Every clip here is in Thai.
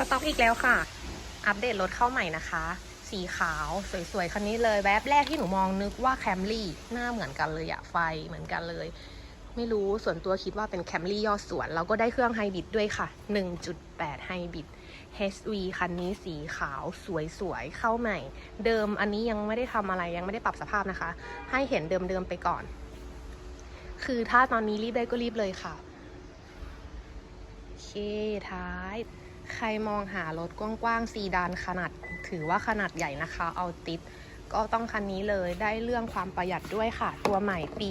สต็อกอีกแล้วค่ะ อัปเดตรถเข้าใหม่นะคะ สีขาวสวยๆ คันนี้เลยแวบแรกที่หนูมองนึกว่าแคมรี่หน้าเหมือนกันเลยอะไฟเหมือนกันเลย ไม่รู้ส่วนตัวคิดว่าเป็นแคมรี่ยอดสวน แล้วก็ได้เครื่องไฮบริดด้วยค่ะ 1.8ไฮบริด HV คันนี้สีขาวสวยๆ เข้าใหม่ เดิมอันนี้ยังไม่ได้ทำอะไรยังไม่ได้ปรับสภาพนะคะ ให้เห็นเดิมๆไปก่อน คือถ้าตอนนี้รีบได้ก็รีบเลยค่ะ โอเคท้าย ใครมองหารถกว้างๆซีดานขนาดถือว่าขนาดใหญ่นะคะ เอาติดก็ต้องคันนี้เลยได้เรื่องความประหยัดด้วยค่ะ ตัวใหม่ปี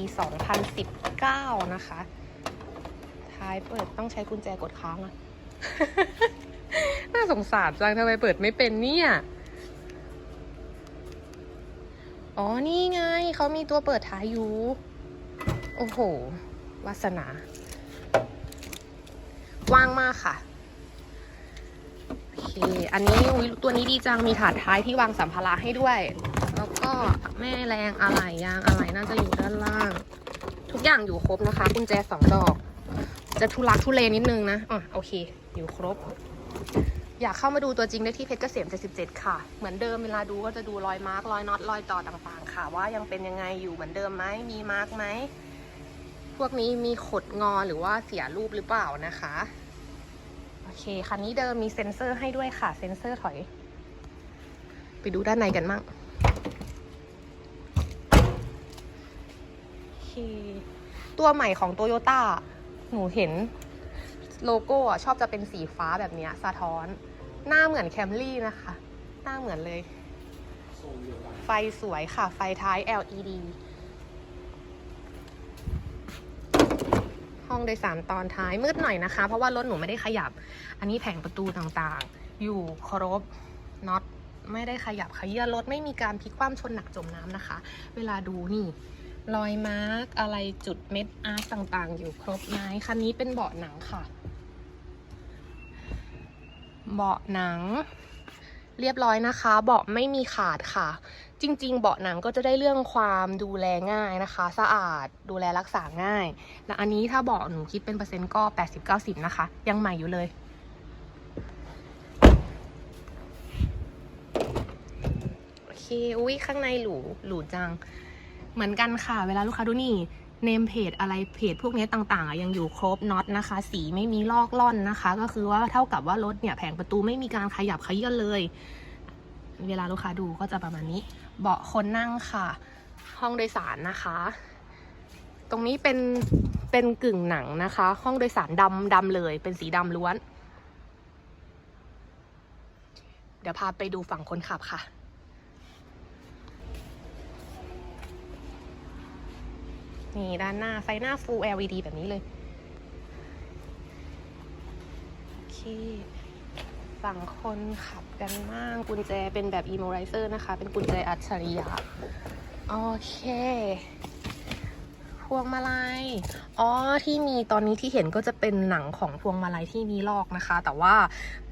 2019 นะคะ ท้ายเปิดต้องใช้กุญแจกดค้างอะน่าสงสารจังทำไมเปิดไม่เป็นเนี่ย อ๋อ นี่ไง เขามีตัวเปิดท้ายอยู่ โอ้โห วาสนา ว่างมากค่ะ อเคอันนี้ตัวนี้ดีจังมีถาดท้ายที่วางสัมภาระให้ด้วย แล้วก็แม่แรงอะไหล่ยางอะไหล่น่าจะอยู่ด้านล่าง ทุกอย่างอยู่ครบนะคะกุญแจสองดอก จะทุลักทุเลนิดนึงนะอะโอเค อยู่ครบ อยากเข้ามาดูตัวจริงได้ที่เพชรเกษม77ค่ะ เหมือนเดิมเวลาดูก็จะดูรอยมาร์กรอยน็อตรอยต่อต่างๆ ค่ะ ว่ายังเป็นยังไงอยู่เหมือนเดิมไหมมีมาร์กไหมพวกนี้มีขดงอหรือว่าเสียรูปหรือเปล่านะคะ เค คันนี้เดิมมีเซ็นเซอร์ให้ด้วยค่ะ เซ็นเซอร์ถอย ไปดูด้านในกันมั่งเค ตัวใหม่ของโตโยต้า หนูเห็นโลโก้อะชอบจะเป็นสีฟ้าแบบเนี้ยสะท้อน หน้าเหมือนแคมรี่นะคะ หน้าเหมือนเลย ไฟสวยค่ะ ไฟท้าย LED องโดยสารตอนท้ายมืดหน่อยนะคะ เพราะว่ารถหนูไม่ได้ขยับ อันนี้แผงประตูต่างๆ อยู่ครบน็อตไม่ได้ขยับขยื่นรถไม่มีการพลิกคว่ำชนหนักจมน้ำนะคะ เวลาดูนี่ รอยมาร์กอะไรจุดเม็ดอาร์ตต่างๆ อยู่ครบไหมคันนี้เป็นเบาะหนังค่ะ เบาะหนัง เรียบร้อยนะคะ เบาะไม่มีขาดค่ะ จริง ๆ เบาะหนังก็จะได้เรื่องความดูแลง่ายนะคะ สะอาดดูแลรักษาง่าย และอันนี้ถ้าเบาะหนูคิดเป็นเปอร์เซ็นต์ก็ 80-90 นะคะ ยังใหม่อยู่เลยโอเคอุ้ยข้างในหรู หรูจัง เหมือนกันค่ะ เวลาลูกค้าดูนี่ เนมเพจอะไรเพจพวกนี้ต่างๆยังอยู่ครบน็อตนะคะ สีไม่มีลอกล่อนนะคะ ก็คือว่าเท่ากับว่ารถเนี่ยแผงประตูไม่มีการขยับขยื่นเลย เวลาลูกค้าดูก็จะประมาณนี้ เบาะคนนั่งค่ะ ห้องโดยสารนะคะ ตรงนี้เป็นเป็นกึ่งหนังนะคะ ห้องโดยสารดำดำเลย เป็นสีดำล้วน เดี๋ยวพาไปดูฝั่งคนขับค่ะนี่ด้านหน้าไฟหน้า Full LED แบบนี้เลย โอเค ฝั่งคนขับกันมากกุญแจเป็นแบบ Immobilizer นะคะ เป็นกุญแจอัจฉริยะ โอเค พวงมาลัย อ๋อ ที่มีตอนนี้ที่เห็นก็จะเป็นหนังของพวงมาลัยที่มีลอกนะคะ แต่ว่าอ่า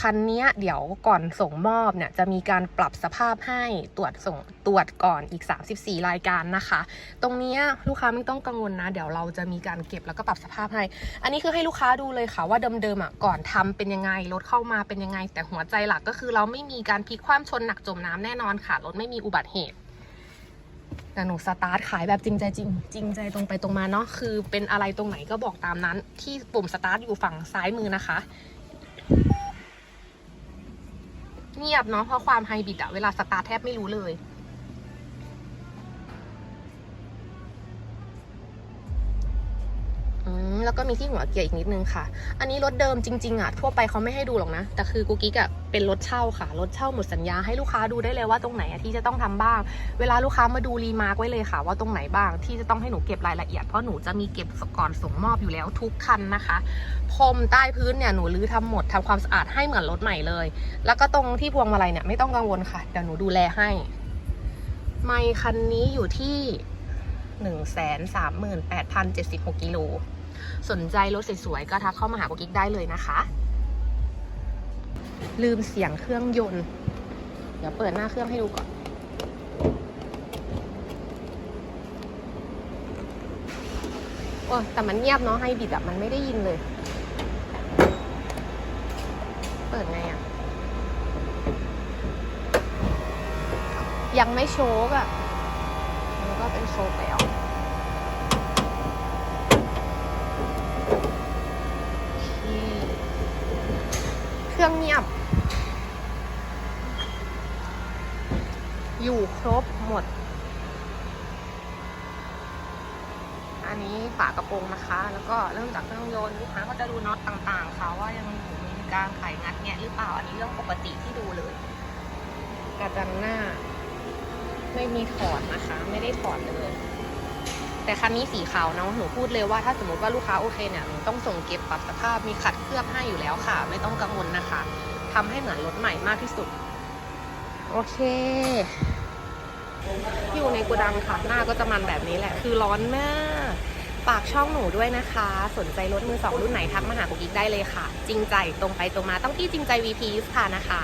คันนี้เดี๋ยวก่อนส่งมอบเนี่ยจะมีการปรับสภาพให้ตรวจส่งตรวจก่อนอีก 34 รายการนะคะ ตรงนี้ลูกค้าไม่ต้องกังวลนะ เดี๋ยวเราจะมีการเก็บแล้วก็ปรับสภาพให้ อันนี้คือให้ลูกค้าดูเลยค่ะว่าเดิมๆอะก่อนทำเป็นยังไงรถเข้ามาเป็นยังไง แต่หัวใจหลักก็คือเราไม่มีการพลิกคว่ำชนหนักจมน้ำแน่นอนค่ะรถไม่มีอุบัติเหตุแต่หนูสตาร์ทขายแบบจริงใจจริงจริงใจตรงไปตรงมาเนาะคือเป็นอะไรตรงไหนก็บอกตามนั้น ที่ปุ่มสตาร์ทอยู่ฝั่งซ้ายมือนะคะ เงียบเนาะเพราะความไฮบริดอะเวลาสตาร์ทแทบไม่รู้เลย แล้วก็มีที่หัวเกียร์อีกนิดนึงค่ะ อันนี้รถเดิมจริงๆอะทั่วไปเขาไม่ให้ดูหรอกนะ แต่คือกูกิ๊กอะเป็นรถเช่าค่ะ รถเช่าหมดสัญญาให้ลูกค้าดูได้เลยว่าตรงไหนอะที่จะต้องทำบ้าง เวลาลูกค้ามาดูรีมาร์กไว้เลยค่ะ ว่าตรงไหนบ้างที่จะต้องให้หนูเก็บรายละเอียด เพราะหนูจะมีเก็บก่อนส่งมอบอยู่แล้วทุกคันนะคะ พรมใต้พื้นเนี่ยหนูรื้อทำหมดทำความสะอาดให้เหมือนรถใหม่เลย แล้วก็ตรงที่พวงมาลัยเนี่ยไม่ต้องกังวลค่ะเดี๋ยวหนูดูแลให้ไมค์คันนี้อยู่ที่หนึ่งแสนสามหมื่นแปดพันเจ็ดสิบหกกิโล สนใจรถสวยๆก็ทักเข้ามาหาโกกิ๊กได้เลยนะคะ ลืมเสียงเครื่องยนต์ เดี๋ยวเปิดหน้าเครื่องให้ดูก่อนโอ้แต่มันเงียบเนาะไฮบิดอะมันไม่ได้ยินเลย เปิดปิดไงอะยังไม่โชกอะมันก็เป็นโชกแล้ว เครื่องเงียบ อยู่ครบหมด อันนี้ฝากระโปรงนะคะ แล้วก็เริ่มจากเครื่องยนต์ลูกค้าก็จะดูน็อตต่างๆค่ะว่ายังมีการไขงัดแงะหรือเปล่า อันนี้เรื่องปกติที่ดูเลย กระจังหน้า ไม่มีถอดนะคะ ไม่ได้ถอดเลย แต่คันนี้สีขาวเนาะหนูพูดเลยว่าถ้าสมมติว่าลูกค้าโอเคเนี่ยหนูต้องส่งเก็บปรับสภาพมีขัดเคลือบให้อยู่แล้วค่ะ ไม่ต้องกังวลนะคะทำให้เหมือนรถใหม่มากที่สุด โอเคอยู่ในโกดังค่ะหน้าก็จะมันแบบนี้แหละ คือร้อนมากฝากช่องหนูด้วยนะคะ สนใจรถมือสองรุ่นไหนทักมาหากุ๊กกิ๊กได้เลยค่ะ จริงใจตรงไปตรงมาต้องที่จริงใจ VP ค่ะนะคะ